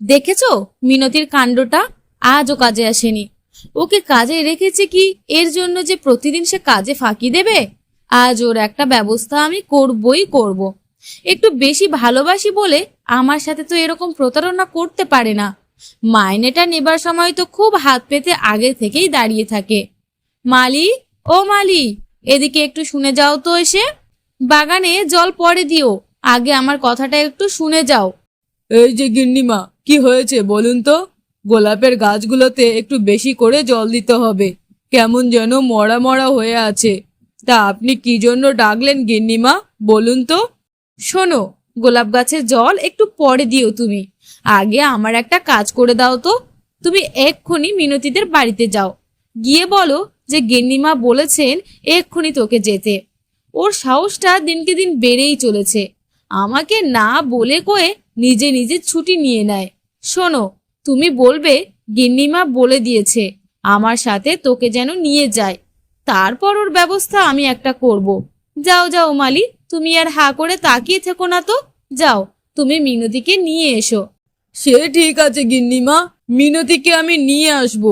দেখেছ? মিনতির কাণ্ডটা? আজও কাজে আসেনি। ওকে কাজে রেখেছে কি? এর জন্য যে প্রতিদিন সে কাজে ফাঁকি দেবে? আজ ওর একটা ব্যবস্থা আমি করবই করব। একটু বেশি ভালোবাসি বলে আমার সাথে তো এরকম প্রতারণা করতে পারে না। মাইনেটা নেবার সময় তো খুব হাত পেতে আগে থেকেই দাঁড়িয়ে থাকে। মালি? ও মালি, এদিকে একটু শুনে যাও তো এসে। বাগানে জল পরে দিও। আগে আমার কথাটা একটু শুনে যাও। এই যে গিন্নিমা, কি হয়েছে বলুন তো? গোলাপের গাছগুলোতে একটু বেশি করে জল দিতে হবে। কেমন যেন মরা মরা হয়ে আছে। তা আপনি কি জন্য ডাকলেন গিন্নিমা, বলুন তো? শোনো, গোলাপ গাছের জল একটু পরে দিও তুমি। আগে আমার একটা কাজ করে দাও তো। তুমি এক্ষুনি মিনতিদের বাড়িতে যাও। গিয়ে বলো যে গেন্নিমা বলেছেন এক্ষুনি তোকে যেতে। ওর সাহসটা দিনকে দিন বেড়েই চলেছে। আমাকে না বলে কয়ে নিজে নিজে ছুটি নিয়ে নেয়। শোনো, তুমি বলবে, গিন্নিমা বলে দিয়েছে, আমার সাথে তোকে যেন নিয়ে যায়। তারপর ওর ব্যবস্থা আমি একটা করব। যাও যাও মালি, তুমি আর হা করে তাকিয়ে থেকো না তো। যাও, তুমি মিনতিকে নিয়ে এসো। সে ঠিক আছে গিন্নিমা, মিনতিকে আমি নিয়ে আসব।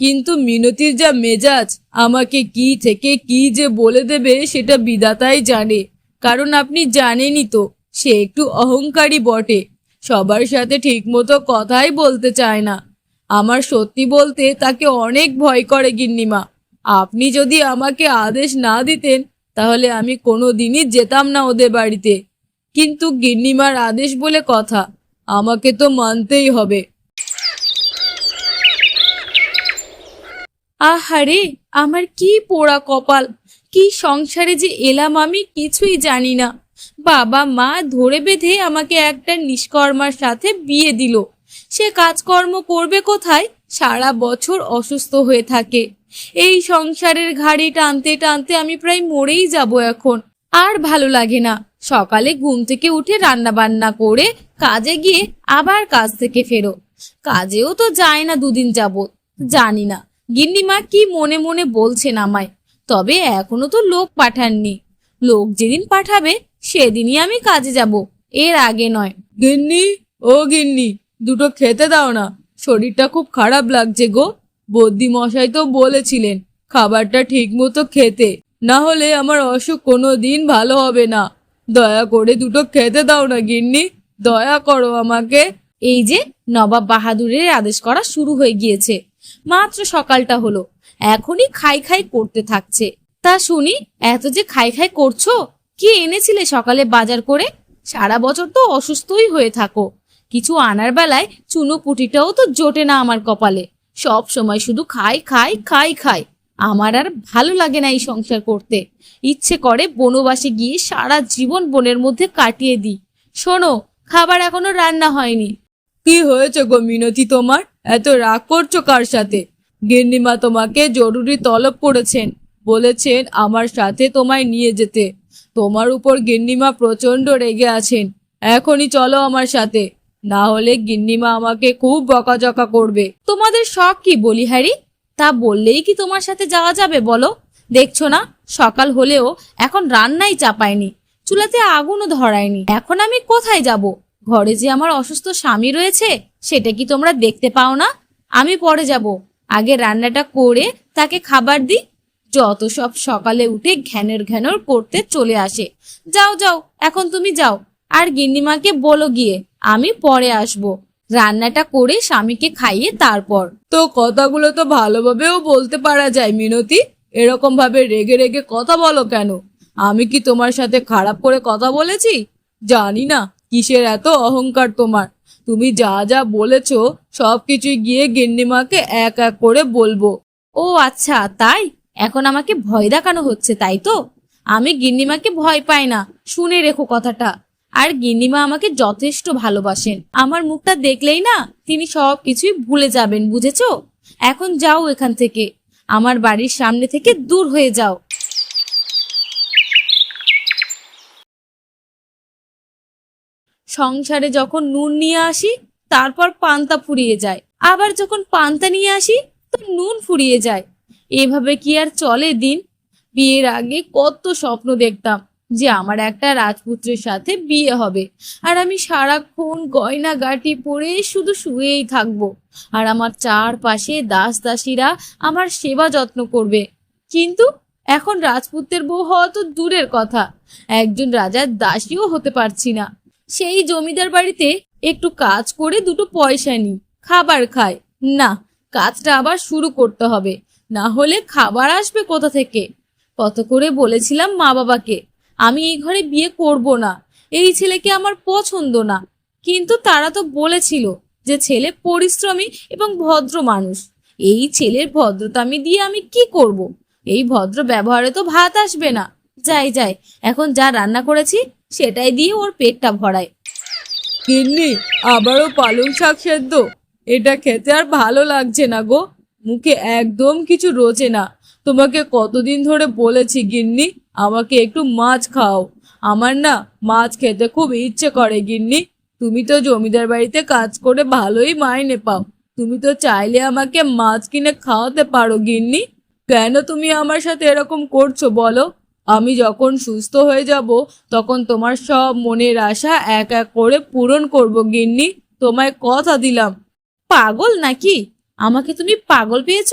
কিন্তু মিনতির যা মেজাজ, আমাকে কি থেকে কি যে বলে দেবে সেটা বিদাতাই জানে, কারণ আপনি জানেনই তো। সে একটু অহংকারী বটে। সবার সাথে ঠিকমতো কথাই বলতে চায় না। আমার সত্যি বলতে তাকে অনেক ভয় করে, গিন্নিমা। আপনি যদি আমাকে আদেশ না দিতেন, তাহলে আমি কোনো দিনই যেতাম না ওদের বাড়িতে। কিন্তু গিন্নিমার আদেশ বলে কথা, আমাকে তো মানতেই হবে। আহারে, আমার কি পোড়া কপাল? কি সংসারে যে এলাম আমি কিছুই জানি না। বাবা মা ধরে বেঁধে আমাকে একটা নিষ্কর্মার সাথে বিয়ে দিল। সে কাজকর্ম করবে কোথায়? সারা বছর অসুস্থ হয়ে থাকে। এই সংসারের ঘাড়ি টানতে টানতে আমি প্রায় মরেই যাব এখন। আর ভালো লাগে না। সকালে ঘুম থেকে উঠে রান্না বান্না করে কাজে গিয়ে আবার কাজ থেকে ফেরো। কাজেও তো যায় না দুদিন যাবত জানি না, গিন্নিমা কি মনে মনে বলছেন আমায়। তবে এখনও তো লোক পাঠাননি। লোক যেদিন পাঠাবে সেদিনই আমি কাজে যাব এর আগে নয়। গিন্নি ও গিন্নি দুটো খেতে দাও না শরীরটা খুব খারাপ লাগছে গো। বদ্যি মশাই তো বলেছিলেন খাবারটা ঠিক মতো খেতে না হলে আমার অসুখ কোনো দিন ভালো হবে না। দয়া করে দুটো খেতে দাও না গিন্নি দয়া করো আমাকে। এই যে নবাব বাহাদুরের আদেশ করা শুরু হয়ে গিয়েছে। মাত্র সকালটা হলো এখনই খাই খাই করতে থাকছে। তা শুনি এত যে খাই খাই করছ কি এনেছিলে সকালে বাজার করে? সারা বছর তো অসুস্থই হয়ে থাকো। কিছু আনার বেলায় চুনো পুটিটাও তো জোটে না আমার কপালে। সব সময় শুধু খাই খাই খাই খাই। আমার আর ভালো লাগে না এই সংসার করতে। ইচ্ছে করে বনবাসে গিয়ে সারা জীবন বনের মধ্যে কাটিয়ে দিই। শোনো, খাবার এখনও রান্না হয়নি। কি হয়েছে গো মিনতি তোমার? এত রাগ করছ কার সাথে? গিন্নিমা তোমাকে জরুরি তলব করেছেন। বলেছেন আমার সাথে তোমায় নিয়ে যেতে। তোমার উপর গিন্নিমা প্রচণ্ড রেগে আছেন। এখনই চলো আমার সাথে। না হলে গিন্নিমা আমাকে খুব বকাঝকা করবে। তোমাদের শখ কি বলি, হ্যারি? তা বললেই কি তোমার সাথে যাওয়া যাবে, বলো? দেখছ না, সকাল হলেও এখন রান্নাই চাপায়নি। চুলাতে আগুনও ধরায়নি। এখন আমি কোথায় যাব? ঘরে যে আমার অসুস্থ স্বামী রয়েছে, সেটা কি তোমরা দেখতে পাও না? আমি পরে যাব। আগে রান্নাটা করে তাকে খাবার দিই যত সব সকালে উঠে ঘ্যানের ঘ্যানর করতে চলে আসে। যাও যাও এখন তুমি যাও। আর গিন্নিমাকে বলো গিয়ে আমি পরে আসব। রান্নাটা করে স্বামীকে খাইয়ে তারপর। তো কথাগুলো তো ভালোভাবেও বলতে পারা যায় মিনতি। এরকম ভাবে রেগে রেগে কথা বলো কেন? আমি কি তোমার সাথে খারাপ করে কথা বলেছি? জানি না কিসের এত অহংকার তোমার? তুমি যা যা বলেছ সব কিছুই গিয়ে গিন্নিমাকে এক এক করে বলব। ও আচ্ছা তাই? এখন আমাকে ভয় দেখানো হচ্ছে, তাই তো? আমি গিন্নিমাকে ভয় পাই না। শুনে রেখো কথাটা। আর গিন্নিমা আমাকে যথেষ্ট ভালোবাসেন। আমার মুখটা দেখলেই না তিনি সব কিছুই ভুলে যাবেন, বুঝেছ? এখন যাও এখান থেকে। আমার বাড়ির সামনে থেকে দূর হয়ে যাও। সংসারে যখন নুন নিয়ে আসি, তারপর পান্তা ফুরিয়ে যায়। আবার যখন পান্তা নিয়ে আসি, তো নুন ফুরিয়ে যায়। এভাবে কি আর চলে দিন? বিয়ের আগে কত স্বপ্ন দেখতাম যে আমার একটা রাজপুত্রের সাথে বিয়ে হবে। আর আমি সারাক্ষণ গয়না গাটি পরে শুধু শুয়েই থাকব। আর আমার চারপাশে দাস দাসীরা আমার সেবা যত্ন করবে। কিন্তু এখন রাজপুতের বউ হওয়া তো দূরের কথা। একজন রাজার দাসীও হতে পারছি না। সেই জমিদার বাড়িতে একটু কাজ করে দুটো পয়সা নিই, খাবার খায় না, কাজটা আবার শুরু করতে হবে। না হলে খাবার আসবে কোথা থেকে? কত করে বলেছিলাম মা বাবাকে, আমি এই ঘরে বিয়ে করব না, এই ছেলেকে আমার পছন্দ না। কিন্তু তারা তো বলেছিল যে ছেলে পরিশ্রমী এবং ভদ্র মানুষ। এই ছেলের ভদ্রতামি দিয়ে আমি কি করব? এই ভদ্র ব্যবহারে তো ভাত আসবে না। যাই যাই, এখন যা রান্না করেছি সেটাই দিয়ে ওর পেটটা ভরায় গিন্নি, আবারও পালং শাক সেদ্ধ। এটা খেতে আর ভালো লাগছে না গো। মুখে একদম কিছু রোচে না। তোমাকে কতদিন ধরে বলেছি, গিন্নি, আমাকে একটু মাছ খাও। আমার না মাছ খেতে খুব ইচ্ছে করে, গিন্নি। তুমি তো জমিদার বাড়িতে কাজ করে ভালোই মাইনে পাও। তুমি তো চাইলে আমাকে মাছ কিনে খাওয়াতে পারো, গিন্নি। কেন তুমি আমার সাথে এরকম করছ, বলো? আমি যখন সুস্থ হয়ে যাব, তখন তোমার সব মনের আশা এক এক করে পূরণ করব, গিন্নি। তোমায় কথা দিলাম। পাগল নাকি? আমাকে তুমি পাগল পেয়েছ?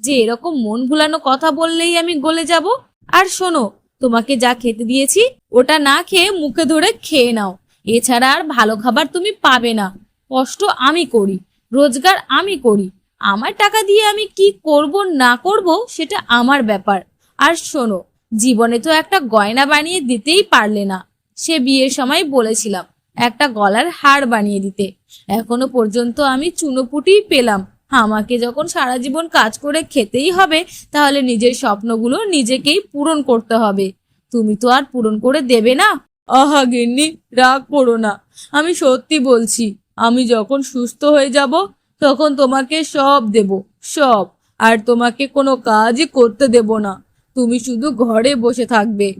যে এরকম মন ভুলানো কথা বললেই আমি গলে যাব? আর শোনো, তোমাকে যা খেতে দিয়েছি, ওটা না খেয়ে মুখে ধরে খেয়ে নাও। এছাড়া আর ভালো খাবার তুমি পাবে না। কষ্ট আমি করি, রোজগার আমি করি। আমার টাকা দিয়ে আমি কি করব, না করব, সেটা আমার ব্যাপার। আর শোনো, জীবনে তো একটা গয়না বানিয়ে দিতেই পারলে না। সে বিয়ের সময় বলেছিলাম, একটা গলার হার বানিয়ে দিতে। এখনও পর্যন্ত আমি চুনোপুটিই পেলাম। আমাকে যখন সারা জীবন কাজ করে খেতেই হবে, তাহলে নিজের স্বপ্নগুলো নিজেকেই পূরণ করতে হবে। তুমি তো আর পূরণ করে দেবে না। আহা গিন্নি, রাগ করো না। আমি সত্যি বলছি, আমি যখন সুস্থ হয়ে যাব, তখন তোমাকে সব দেব, সব। আর তোমাকে কোনো কাজই করতে দেব না। তুমি শুধু ঘরে বসে থাকবে।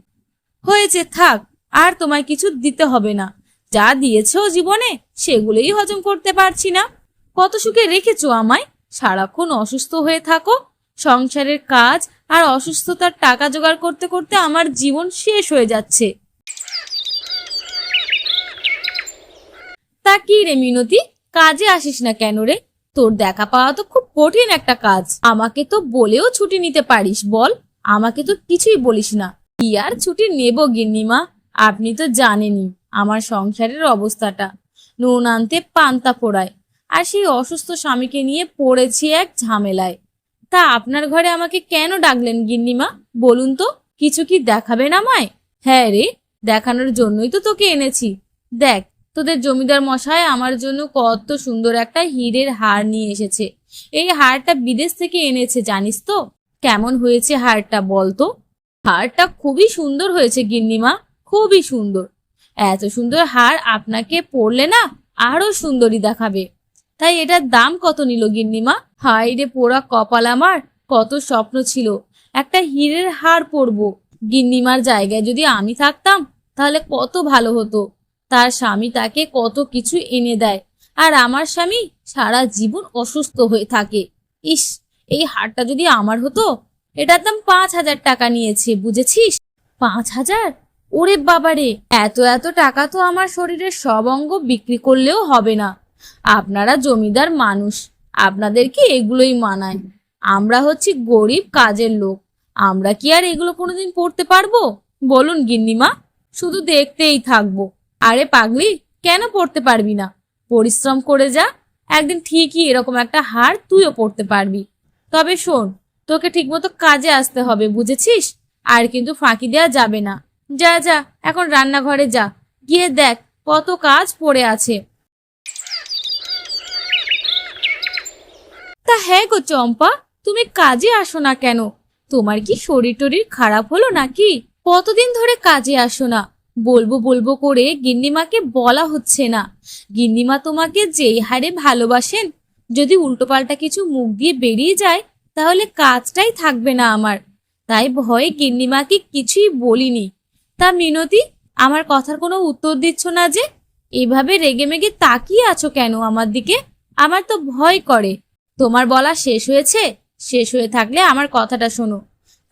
হয়েছে, থাক, আর তোমায় কিছু দিতে হবে না। যা দিয়েছ জীবনে, সেগুলোই হজম করতে পারছি না। কত সুখে রেখেছো আমায়? সারাক্ষণ অসুস্থ হয়ে থাকো। সংসারের কাজ আর অসুস্থতার টাকা জোগাড় করতে করতে আমার জীবন শেষ হয়ে যাচ্ছে। তা কি রে মিনতি? কাজে আসিস না কেন রে? তোর দেখা পাওয়া তো খুব কঠিন একটা কাজ। আমাকে তো বলেও ছুটি নিতে পারিস, বল। আমাকে তো কিছুই বলিস না। কি আর ছুটি নেব গিন্নিমা? আপনি তো জানেনই আমার সংসারের অবস্থাটা। নুন আনতে পান্তা পোড়ায়। আর সেই অসুস্থ স্বামীকে নিয়ে পড়েছি এক ঝামেলায়। তা আপনার ঘরে আমাকে কেন ডাকলেন গিন্নিমা? বলুন তো, কিছু কি দেখাবেন আমায়? হ্যাঁ রে, দেখানোর জন্যই তো তোকে এনেছি। দেখ, তোদের জমিদার মশাই আমার জন্য কত সুন্দর একটা হীরের হার নিয়ে এসেছে। এই হারটা বিদেশ থেকে এনেছে, জানিস তো? কেমন হয়েছে হারটা বলতো হারটা খুবই সুন্দর হয়েছে গিন্নিমা, খুবই সুন্দর। এত সুন্দর হার আপনাকে পরলে না আরও সুন্দরী দেখাবে। তাই এটার দাম কত নিল গিন্নিমা? হাই রে পোড়া কপাল আমার, কত স্বপ্ন ছিল। একটা হীরের হার পরবো। গিন্নিমার জায়গায় যদি আমি থাকতাম, তাহলে কত ভালো হতো। তার স্বামী তাকে কত কিছু এনে দেয়। আর আমার স্বামী সারা জীবন অসুস্থ হয়ে থাকে। ইস, এই হারটা যদি আমার হতো, এটার দাম পাঁচ হাজার টাকা নিয়েছে, বুঝেছিস? পাঁচ হাজার? ওরে বাবারে, এত এত টাকা তো আমার শরীরের সব অঙ্গ বিক্রি করলেও হবে না। আপনারা জমিদার মানুষ আপনাদেরকে এগুলোই মানায়? আমরা হচ্ছি গরিব কাজের লোক, আমরা কি আর এগুলো কোনোদিন পড়তে পারব? বলুন গিন্নিমা, শুধু দেখতেই থাকব। আরে পাগলি, কেন পড়তে পারবি না? পরিশ্রম করে যা, একদিন ঠিকই এরকম একটা হার তুইও পড়তে পারবি। তবে শোন, তোকে ঠিকমতো কাজে আসতে হবে, বুঝেছিস? আর কিন্তু ফাঁকি দেওয়া যাবে না। যা যা, এখন রান্নাঘরে যা। গিয়ে দেখ কত কাজ পড়ে আছে। তা হ্যাঁ গো চম্পা, তুমি কাজে আসো না কেন? তোমার কি শরীর টরীর খারাপ হলো নাকি? কতদিন ধরে কাজে আসো না? বলব বলব করে গিন্নিমাকে বলা হচ্ছে না। গিন্নিমা তোমাকে যেই হারে ভালোবাসেন, যদি উল্টোপাল্টা কিছু মুখ দিয়ে বেরিয়ে যায়, তাহলে কাজটাই থাকবে না আমার। তাই ভয়ে গিন্নিমাকে কিছুই বলিনি। তা মিনতি, আমার কথার কোনো উত্তর দিচ্ছ না যে? এভাবে রেগে মেগে তাকিয়ে আছো কেন আমার দিকে? আমার তো ভয় করে। তোমার বলা শেষ হয়েছে? শেষ হয়ে থাকলে আমার কথাটা শোনো।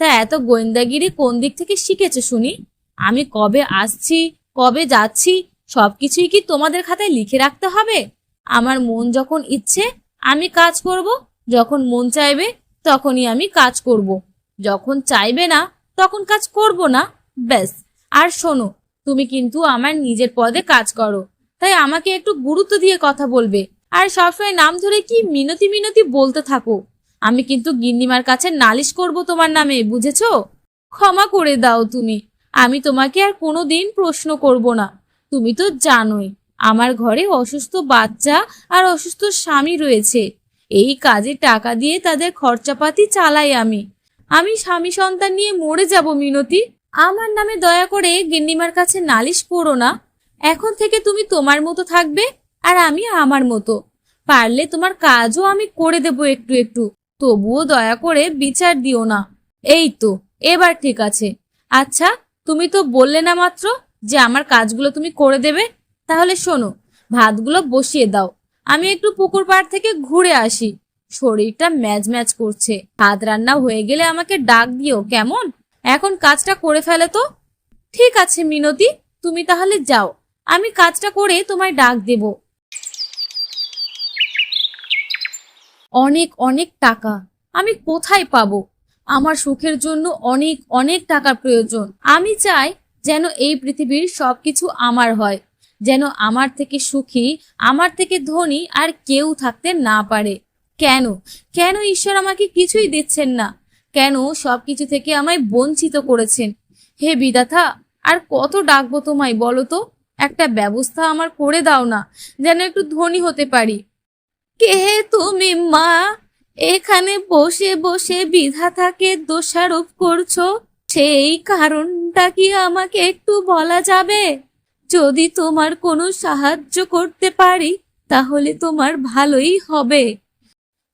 তা এত গোয়েন্দাগিরি কোন দিক থেকে শিখেছো শুনি? আমি কবে আসছি, কবে যাচ্ছি সব কিছুই কি তোমাদের খাতায় লিখে রাখতে হবে? আমার মন যখন ইচ্ছে, আমি কাজ করব। যখন মন চাইবে, তখনই আমি কাজ করব। যখন চাইবে না, তখন কাজ করব না। ব্যাস, আর শোনো, তুমি কিন্তু আমার নিজের পদে কাজ করো। তাই আমাকে একটু গুরুত্ব দিয়ে কথা বলবে। আর সবসময় নাম ধরে কি মিনতি মিনতি বলতে থাকো। আমি কিন্তু গিন্নিমার কাছে নালিশ করব তোমার নামে, বুঝেছ? ক্ষমা করে দাও তুমি। আমি তোমাকে আর কোনো দিন প্রশ্ন করব না। তুমি তো জানোই, আমার ঘরে অসুস্থ বাচ্চা আর অসুস্থ স্বামী রয়েছে। এই কাজে টাকা দিয়ে তাদের খরচাপাতি চালাই আমি। আমি স্বামী সন্তান নিয়ে মরে যাব, মিনতি। আমার নামে দয়া করে গিন্নিমার কাছে নালিশ করো না। এখন থেকে তুমি তোমার মতো থাকবে। আর আমি আমার মতো। পারলে তোমার কাজও আমি করে দেব একটু একটু। তবুও দয়া করে বিচার দিও না। এই তো, এবার ঠিক আছে। আচ্ছা তুমি তো বললে না মাত্র যে আমার কাজগুলো তুমি করে দেবে? তাহলে শোনো, ভাতগুলো বসিয়ে দাও। আমি একটু পুকুর পাড় থেকে ঘুরে আসি। শরীরটা ম্যাজ ম্যাজ করছে। ভাত রান্না হয়ে গেলে আমাকে ডাক দিও, কেমন? এখন কাজটা করে ফেলে তো। ঠিক আছে মিনতি, তুমি তাহলে যাও। আমি কাজটা করে তোমায় ডাক দেব। অনেক অনেক টাকা। আমি কোথায় পাবো? আমার সুখের জন্য অনেক অনেক টাকার প্রয়োজন। আমি চাই যেন এই পৃথিবীর সবকিছু আমার হয়, যেন আমার থেকে সুখী, আমার থেকে ধনী আর কেউ থাকতে না পারে। কেন? কেন ঈশ্বর আমাকে কিছুই দিচ্ছেন না? কেন সবকিছু থেকে আমায় বঞ্চিত করেছেন? হে বিদাথা আর কত ডাকবো তোমায় বলো তো? একটা ব্যবস্থা আমার করে দাও না, যেন একটু ধনী হতে পারি। কে তুমি, মা? এখানে বসে বসে বিধাতাকে দোষারোপ করছ। সেই কারণটা কি আমাকে একটু বলা যাবে? যদি তোমার কোনো সাহায্য করতে পারি, তাহলে তোমার ভালোই হবে।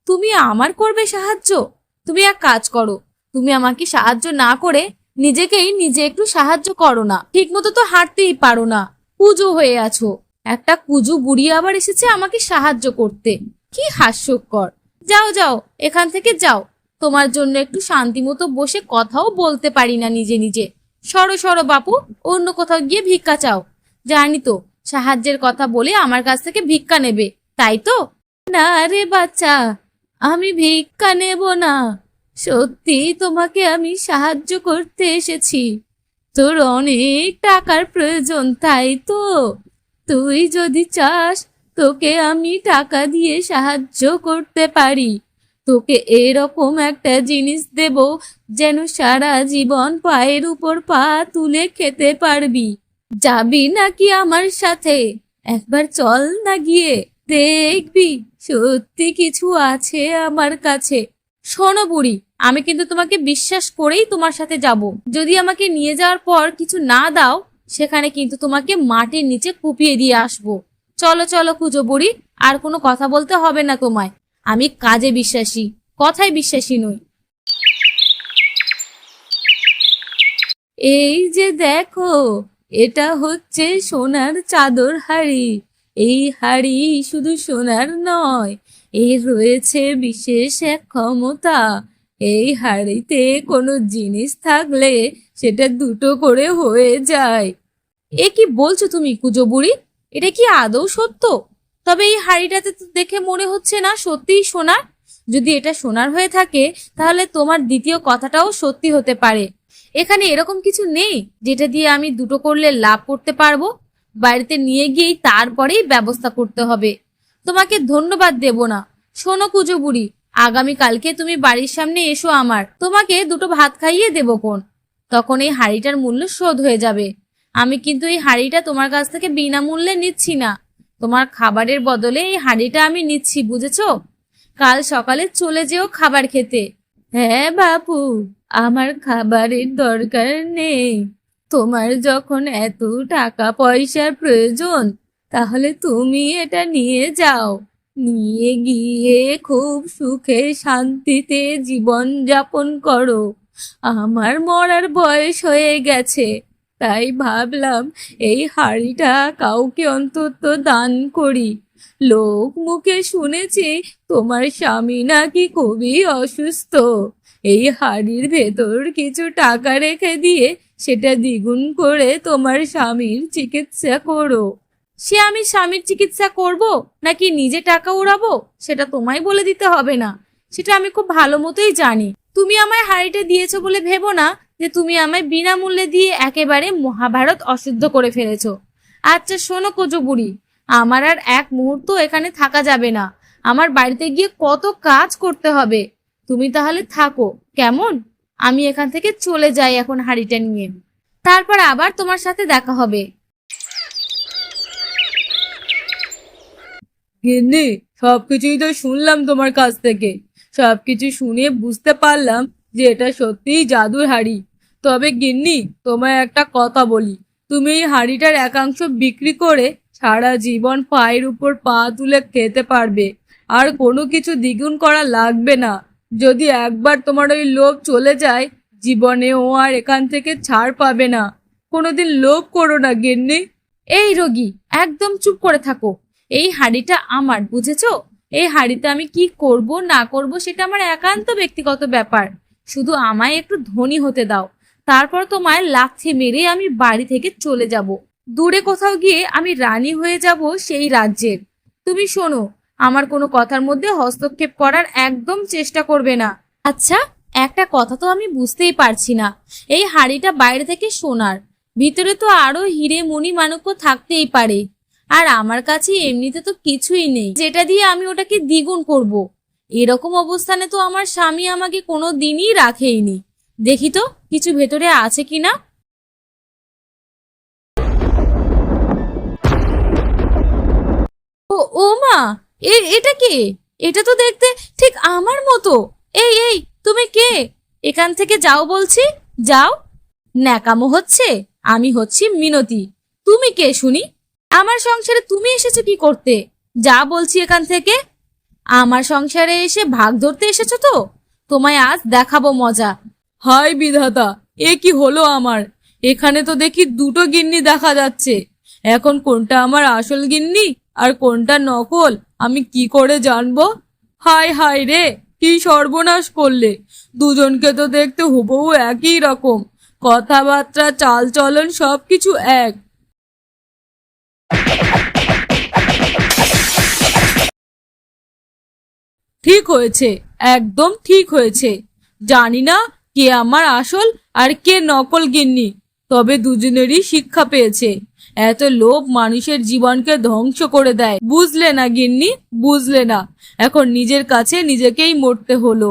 তুমি আমার করবে সাহায্য? তুমি এক কাজ করো। তুমি আমাকে সাহায্য না করে নিজেকেই নিজে একটু সাহায্য করো না। ঠিক মতো তো হাঁটতেই পারো না। পুজো হয়ে আছো। একটা কুজু বুড়ি আবার এসেছে আমাকে সাহায্য করতে। কি হাস্যকর। যাও যাও, এখান থেকে যাও। তোমার জন্য একটু শান্তি মতো বসে কথাও বলতে পারি না নিজে নিজে। সরো সরো বাপু, অন্য কোথাও গিয়ে ভিক্ষা চাও। জানি তো, সাহায্যের কথা বলে আমার কাছ থেকে ভিক্ষা নেবে, তাই তো? না রে বাচ্চা, আমি ভিক্ষা নেব না। সত্যি তোমাকে আমি সাহায্য করতে এসেছি। তোর অনেক টাকার প্রয়োজন, তাই তো? তুই যদি চাস, তোকে আমি টাকা দিয়ে সাহায্য করতে পারি। তোকে এরকম একটা জিনিস দেব যেন সারা জীবন পায়ের উপর পা তুলে খেতে পারবি। যাবি নাকি আমার সাথে? একবার চল না গিয়ে, দেখবি সত্যি কিছু আছে আমার কাছে। শোনো বুড়ি, আমি কিন্তু তোমাকে বিশ্বাস করেই তোমার সাথে যাব। যদি আমাকে নিয়ে যাওয়ার পর কিছু না দাও সেখানে কিন্তু তোমাকে মাটির নিচে কুপিয়ে দিয়ে আসব। চলো চলো কুজো বুড়ি, আর কোনো কথা বলতে হবে না তোমায়। আমি কাজে বিশ্বাসী, কথায় বিশ্বাসী নই। এই যে দেখো, এটা হচ্ছে সোনার চাদর হাড়ি। এই হাড়ি শুধু সোনার নয় এর রয়েছে বিশেষ এক ক্ষমতা। এই হাড়িতে কোনো জিনিস থাকলে সেটা দুটো করে হয়ে যায়। এ কি বলছো তুমি, কুজো বুড়ি? এটা কি আদৌ সত্য? তবে এই হাড়িটাতে তো দেখে মনে হচ্ছে না সত্যিই সোনার। যদি এটা সোনার হয়ে থাকে, তাহলে তোমার দ্বিতীয় কথাটাও সত্যি হতে পারে। এখানে এরকম কিছু নেই, যেটা দিয়ে আমি দুটো করলে লাভ করতে পারব। বাড়িতে নিয়ে গিয়েই তারপরেই ব্যবস্থা করতে হবে। তোমাকে ধন্যবাদ দেব না। শোনো কুজো বুড়ি আগামী কালকে তুমি বাড়ির সামনে এসো আমার। তোমাকে দুটো ভাত খাইয়ে দেবো কোন? তখন এই হাড়িটার মূল্য শোধ হয়ে যাবে। আমি কিন্তু এই হাড়িটা তোমার কাছ থেকে বিনামূল্যে নিচ্ছি না। তোমার খাবারের বদলে এই হাড়িটা আমি নিচ্ছি, বুঝেছ? কাল সকালে চলে যেও খাবার খেতে। হ্যাঁ বাপু, আমার খাবারের দরকার নেই। তোমার যখন এত টাকা পয়সার প্রয়োজন, তাহলে তুমি এটা নিয়ে যাও। নিয়ে গিয়ে খুব সুখে শান্তিতে জীবন যাপন করো। আমার মরার বয়স হয়ে গেছে। তাই ভাবলাম, এই হাড়িটা কাউকে অন্তত দান করি। লোক মুখে শুনেছি তোমার স্বামী নাকি খুবই অসুস্থ। এই হাড়ির ভেতর কিছু টাকা রেখে দিয়ে সেটা দ্বিগুণ করে তোমার স্বামীর চিকিৎসা করো। সে আমি স্বামীর চিকিৎসা করব নাকি নিজে টাকা উড়াবো? সেটা তোমায় বলে দিতে হবে না। সেটা আমি খুব ভালো মতোই জানি। তুমি আমায় হাড়িটা দিয়েছ বলে ভেবো না। যে তুমি আমায় বিনামূল্যে দিয়ে একেবারে মহাভারত অশুদ্ধ করে ফেলেছ। আচ্ছা শোনো কোজো বুড়ি আমার আর এক মুহূর্ত এখানে থাকা যাবে না। আমার বাড়িতে গিয়ে কত কাজ করতে হবে। তুমি তাহলে থাকো, কেমন? আমি এখান থেকে চলে যাই এখন হাড়িটা নিয়ে। তারপর আবার তোমার সাথে দেখা হবে। সবকিছুই তো শুনলাম তোমার কাছ থেকে। সবকিছু শুনে বুঝতে পারলাম যে এটা সত্যিই জাদুর হাড়ি। তবে গিন্নি, তোমায় একটা কথা বলি। তুমি এই হাড়িটার একাংশ বিক্রি করে সারা জীবন পায়ের উপর পা তুলে খেতে পারবে। আর কোনো কিছু দ্বিগুণ করা লাগবে না। যদি একবার তোমার ওই লোভ চলে যায়, জীবনেও আর এখান থেকে ছাড় পাবে না। কোনোদিন লোভ করো না, গিন্নি। এই রোগী, একদম চুপ করে থাকো। এই হাড়িটা আমার, বুঝেছ? এই হাড়িতে আমি কি করব, না করব, সেটা আমার একান্ত ব্যক্তিগত ব্যাপার। শুধু আমায় একটু ধনী হতে দাও। তারপর তোমায় লাথি মেরে আমি বাড়ি থেকে চলে যাব। দূরে কোথাও গিয়ে আমি রানী হয়ে যাব সেই রাজ্যের। তুমি শোনো, আমার কোনো কথার মধ্যে হস্তক্ষেপ করার একদম চেষ্টা করবে না। আচ্ছা একটা কথা তো আমি বুঝতেই পারছি না। এই হাড়িটা বাইরে থেকে সোনার। ভিতরে তো আরও হিরে মণি মাণিক্য থাকতেই পারে। আর আমার কাছে এমনিতে তো কিছুই নেই। যেটা দিয়ে আমি ওটাকে দ্বিগুণ করব। এরকম অবস্থানে তো আমার স্বামী আমাকে কোনো দিনই রাখেইনি। দেখি তো, কিছু ভেতরে আছে কিনা? ও ও মা, এ, এটা কে? এটা তো দেখতে ঠিক আমার মতো। এই এই, তুমি কে? এখান থেকে যাও বলছি, যাও। ন্যাকামো হচ্ছে, আমি হচ্ছি মিনতি। তুমি কে, শুনি? আমার সংসারে তুমি এসেছ কি করতে? যা বলছি এখান থেকে। আমার সংসারে এসে ভাগ ধরতে এসেছ তো? তোমায় আজ দেখাবো মজা। হায় বিধাতা, এ কি হলো আমার? এখানে তো দেখি দুটো গিন্নি দেখা যাচ্ছে। এখন কোনটা আমার আসল গিন্নি আর কোনটা নকল, আমি কি করে জানব? হায় হায় রে, কি সর্বনাশ করলে। দুজনকে তো দেখতে হুবহু একই রকম। কথাবার্তা চাল চলন সবকিছু এক। ঠিক হয়েছে, একদম ঠিক হয়েছে। জানি না কে আমার আসল আর কে নকল গিন্নি? তবে দুজনেরই শিক্ষা পেয়েছে। এত লোভ মানুষের জীবনকে ধ্বংস করে দেয়। বুঝলে না গিন্নি? বুঝলে না। এখন নিজের কাছে নিজেকেই মরতে হলো।